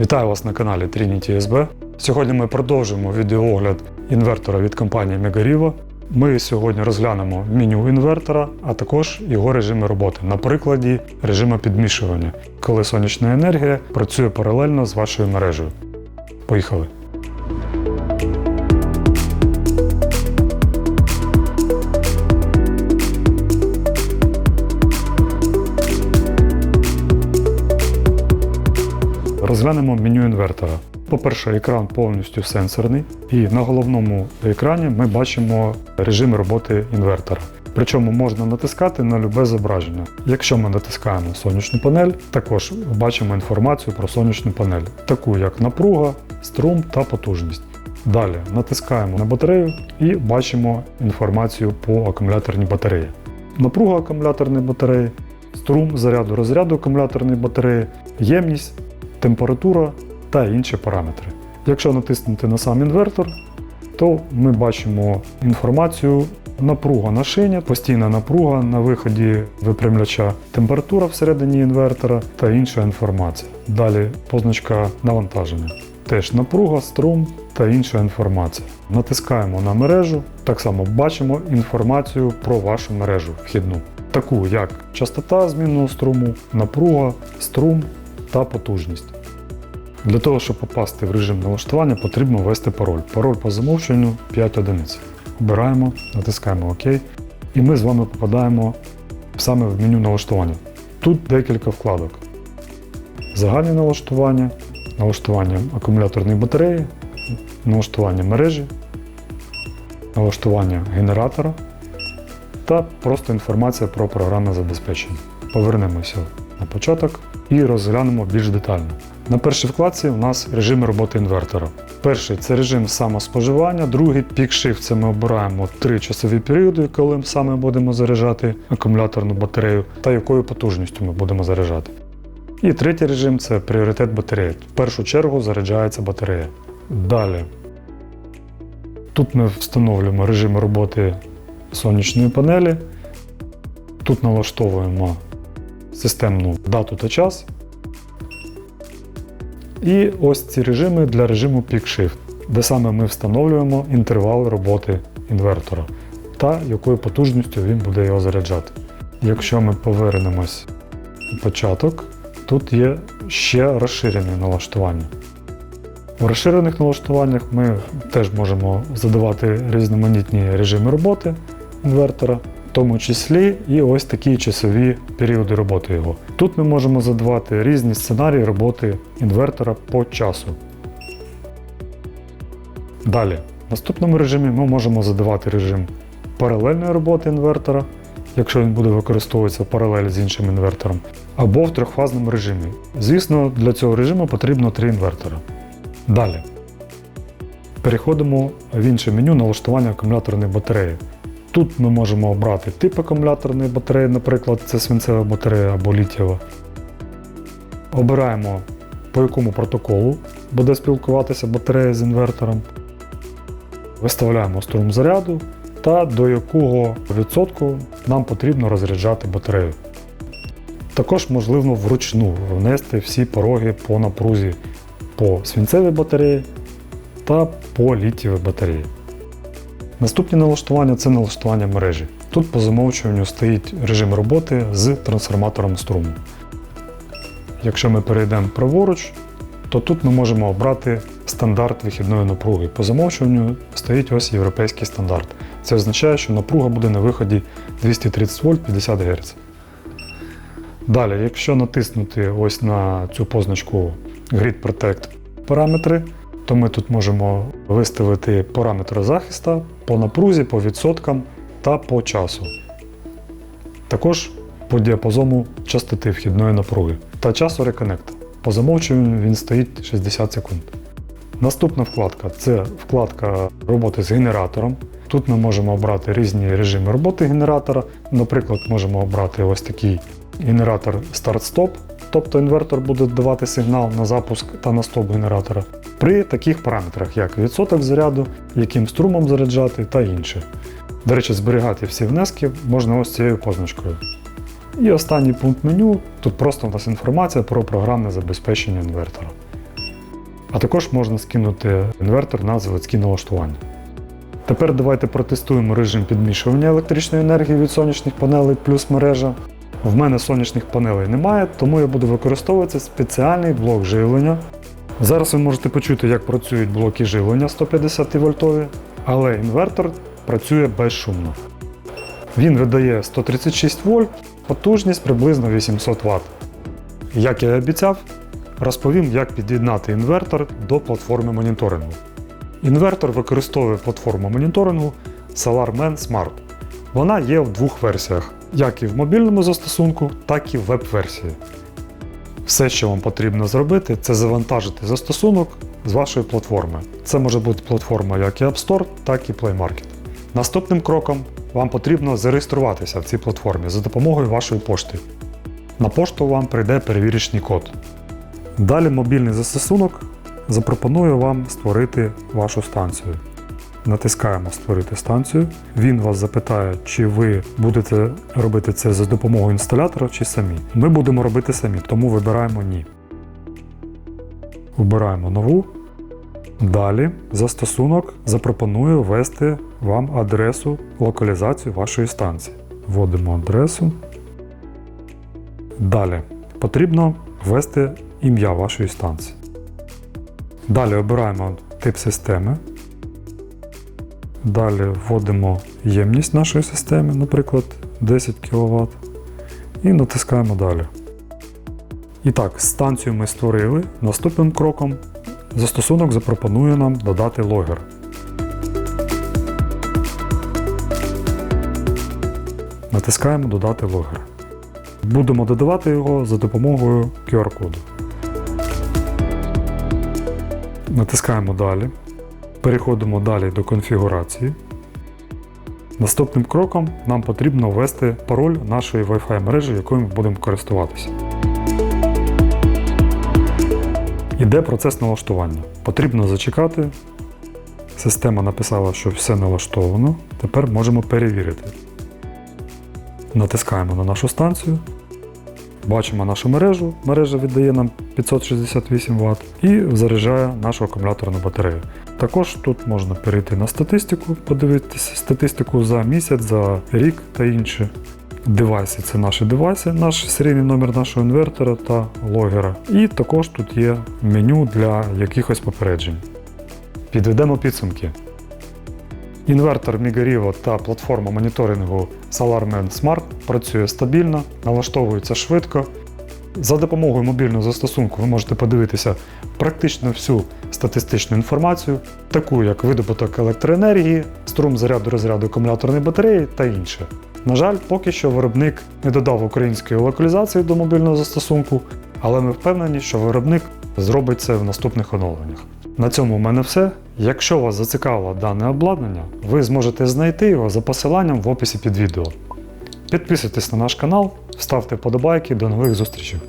Вітаю вас на каналі Trinity SB. Сьогодні ми продовжимо відеоогляд інвертора від компанії Megarivo. Ми сьогодні розглянемо меню інвертора, а також його режими роботи на прикладі режиму підмішування, коли сонячна енергія працює паралельно з вашою мережею. Поїхали! Розглянемо меню інвертора. По-перше, екран повністю сенсорний, і на головному екрані ми бачимо режим роботи інвертора. Причому можна натискати на любе зображення. Якщо ми натискаємо сонячну панель, також бачимо інформацію про сонячну панель, таку як напруга, струм та потужність. Далі натискаємо на батарею і бачимо інформацію по акумуляторній батареї. Напруга акумуляторної батареї, струм заряду розряду акумуляторної батареї, ємність, температура та інші параметри. Якщо натиснути на сам інвертор, то ми бачимо інформацію напруга на шині, постійна напруга на виході випрямляча, температура всередині інвертора та інша інформація. Далі позначка навантаження. Теж напруга, струм та інша інформація. Натискаємо на мережу, так само бачимо інформацію про вашу мережу вхідну, таку як частота змінного струму, напруга, струм та потужність. Для того, щоб попасти в режим налаштування, потрібно ввести пароль. Пароль по замовченню 5 одиниць. Обираємо, натискаємо ОК. І ми з вами попадаємо саме в меню налаштування. Тут декілька вкладок. Загальні налаштування, налаштування акумуляторної батареї, налаштування мережі, налаштування генератора та просто інформація про програмне забезпечення. Повернемося на початок і розглянемо більш детально. На першій вкладці у нас режими роботи інвертора. Перший це режим самоспоживання, другий пік shift це ми обираємо три часові періоди, коли саме будемо заряджати акумуляторну батарею та якою потужністю ми будемо заряджати. І третій режим це пріоритет батареї. В першу чергу заряджається батарея. Далі. Тут ми встановлюємо режим роботи сонячної панелі. Тут налаштовуємо системну дату та час. І ось ці режими для режиму Peak Shift, де саме ми встановлюємо інтервал роботи інвертора та якою потужністю він буде його заряджати. Якщо ми повернемось у початок, тут є ще розширені налаштування. В розширених налаштуваннях ми теж можемо задавати різноманітні режими роботи інвертора, в тому числі і ось такі часові періоди роботи його. Тут ми можемо задавати різні сценарії роботи інвертора по часу. Далі, в наступному режимі ми можемо задавати режим паралельної роботи інвертора, якщо він буде використовуватися в паралелі з іншим інвертором, або в трьохфазному режимі. Звісно, для цього режиму потрібно три інвертора. Далі. Переходимо в інше меню налаштування акумуляторної батареї. Тут ми можемо обрати тип акумуляторної батареї, наприклад, це свинцева батарея або літієва. Обираємо, по якому протоколу буде спілкуватися батарея з інвертором. Виставляємо струм заряду та до якого відсотку нам потрібно розряджати батарею. Також можливо вручну внести всі пороги по напрузі по свинцевій батареї та по літієвій батареї. Наступні налаштування це налаштування мережі. Тут по замовчуванню стоїть режим роботи з трансформатором струму. Якщо ми перейдемо праворуч, то тут ми можемо обрати стандарт вихідної напруги. По замовчуванню стоїть ось європейський стандарт. Це означає, що напруга буде на виході 230 вольт 50 Гц. Далі, якщо натиснути ось на цю позначку Grid Protect параметри, то ми тут можемо виставити параметри захисту по напрузі, по відсоткам та по часу. Також по діапазону частоти вхідної напруги та часу реконекта. По замовчуванню він стоїть 60 секунд. Наступна вкладка це вкладка роботи з генератором. Тут ми можемо обрати різні режими роботи генератора. Наприклад, можемо обрати ось такий генератор старт-стоп, тобто інвертор буде давати сигнал на запуск та на стоп генератора. При таких параметрах, як відсоток заряду, яким струмом заряджати та інше. До речі, зберігати всі внески можна ось цією позначкою. І останній пункт меню тут просто у нас інформація про програмне забезпечення інвертора. а також можна скинути інвертор на заводські налаштування. Тепер давайте протестуємо режим підмішування електричної енергії від сонячних панелей плюс мережа. В мене сонячних панелей немає, тому я буду використовувати спеціальний блок живлення. Зараз ви можете почути, як працюють блоки живлення 150 вольтові, але інвертор працює безшумно. Він видає 136 вольт, потужність приблизно 800 Вт. Як я і обіцяв, розповім, як під'єднати інвертор до платформи моніторингу. Інвертор використовує платформу моніторингу SolarMan Smart. Вона є в двох версіях, як і в мобільному застосунку, так і в веб-версії. Все, що вам потрібно зробити, це завантажити застосунок з вашої платформи. Це може бути платформа як і App Store, так і Play Market. Наступним кроком вам потрібно зареєструватися в цій платформі за допомогою вашої пошти. На пошту вам прийде перевірочний код. Далі мобільний застосунок запропонує вам створити вашу станцію. Натискаємо Створити станцію. Він вас запитає, чи ви будете робити це за допомогою інсталятора чи самі. Ми будемо робити самі, тому вибираємо Ні. Вибираємо нову. Далі застосунок запропонує ввести вам адресу локалізацію вашої станції. Вводимо адресу. Далі потрібно ввести ім'я вашої станції. Далі обираємо тип системи. Далі вводимо ємність нашої системи, наприклад, 10 кВт. І натискаємо далі. І так, станцію ми створили. Наступним кроком застосунок запропонує нам додати логер. Натискаємо Додати логер. Будемо додавати його за допомогою QR-коду. Натискаємо Далі. Переходимо далі до конфігурації. Наступним кроком нам потрібно ввести пароль нашої Wi-Fi мережі, якою ми будемо користуватися. Іде процес налаштування. Потрібно зачекати. Система написала, що все налаштовано. Тепер можемо перевірити. Натискаємо на нашу станцію. Бачимо нашу мережу. Мережа віддає нам 568 Вт і заряджає нашу акумуляторну батарею. Також тут можна перейти на статистику, подивитися статистику за місяць, за рік та інше. Девайси це наші девайси, наш серійний номер нашого інвертора та логера. І також тут є меню для якихось попереджень. Підведемо підсумки. Інвертор Migarivo та платформа моніторингу SolarMan Smart працює стабільно, налаштовується швидко. За допомогою мобільного застосунку ви можете подивитися практично всю статистичну інформацію, таку як видобуток електроенергії, струм заряду розряду акумуляторної батареї та інше. На жаль, поки що виробник не додав української локалізації до мобільного застосунку, але ми впевнені, що виробник зробить це в наступних оновленнях. На цьому в мене все. Якщо вас зацікавило дане обладнання, ви зможете знайти його за посиланням в описі під відео. Підписуйтесь на наш канал, ставте вподобайки, до нових зустрічей!